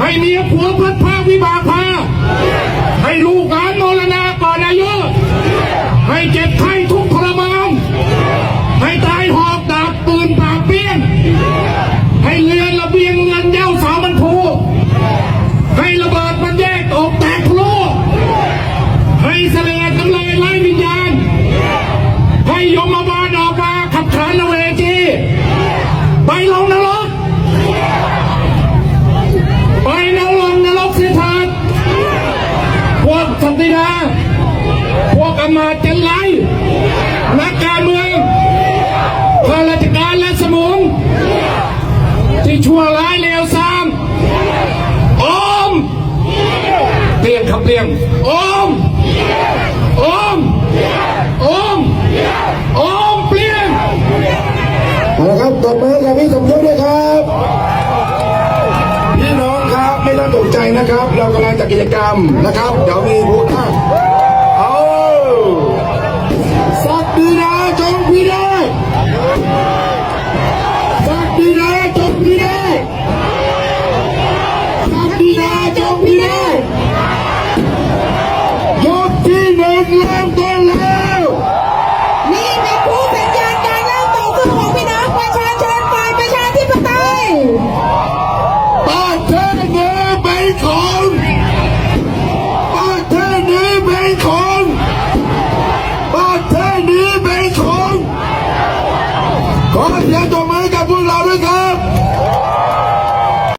ให้เมียผัวพัดพาวิบากพาให้ลูกหลานมรณาก่อนอายุให้เจ็บไข้ทุกทรมานให้ตายหอบดาบปืนปากเปี้ยน ให้เรือนระเบียงเงินเย้าสาวมันผูกให้ระเบิดมันแยกอกแตกพลุให้เสลดกำเลยไล่วิญญาณ ให้ยมบาลออกมาขับขานเวทีไปลงนรก มาทจังไรนักการเมืองข้าราชการและสมุงที่ชั่วร้ายเลวทรามอมเปลี่ยนครับเปลี่ยนอมอมอมอมเปลี่ยนเอาละครับตบมือกับพี่สมยศด้วยครับพี่น้องครับไม่ต้องตกใจนะครับ เรากำลังจัดกิจกรรมนะครับ เดี๋ยวมีผู้ ขอเสียงตบมือกับพวกเราด้วยครับ